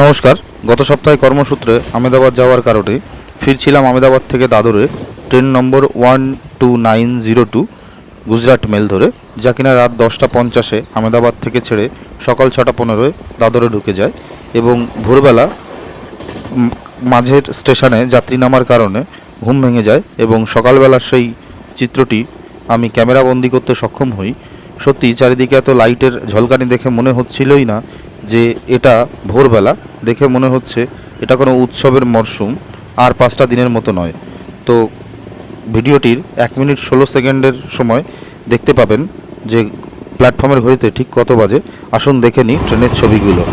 নমস্কার। গত সপ্তাহে কর্মসূত্রে আমেদাবাদ যাওয়ার কারণে ফিরছিলাম আমেদাবাদ থেকে দাদরে, train number one two nine zero two, Gujarat mail ধরে, যা কিনা রাত দশটা পঞ্চাশে আমেদাবাদ থেকে ছেড়ে সকাল ছটা পনেরোয় দাদরে ঢুকে যায় এবং ভোরবেলা মাঝের স্টেশনে যাত্রী নামার কারণে ঘুম ভেঙে যায় এবং সকালবেলার সেই চিত্রটি আমি ক্যামেরা বন্দি করতে সক্ষম হই। সত্যি চারিদিকে এত লাইটের ঝলকানি দেখে মনে হচ্ছিলই না যে এটা ভোরবেলা, দেখে মনে হচ্ছে এটা কোনো উৎসবের মরশুম, আর পাঁচটা দিনের মতো নয়। তো ভিডিওটির এক মিনিট ষোলো সেকেন্ডের সময় দেখতে পাবেন যে প্ল্যাটফর্মের ঘড়িতে ঠিক কত বাজে। আসুন দেখে নিই ট্রেনের ছবিগুলো।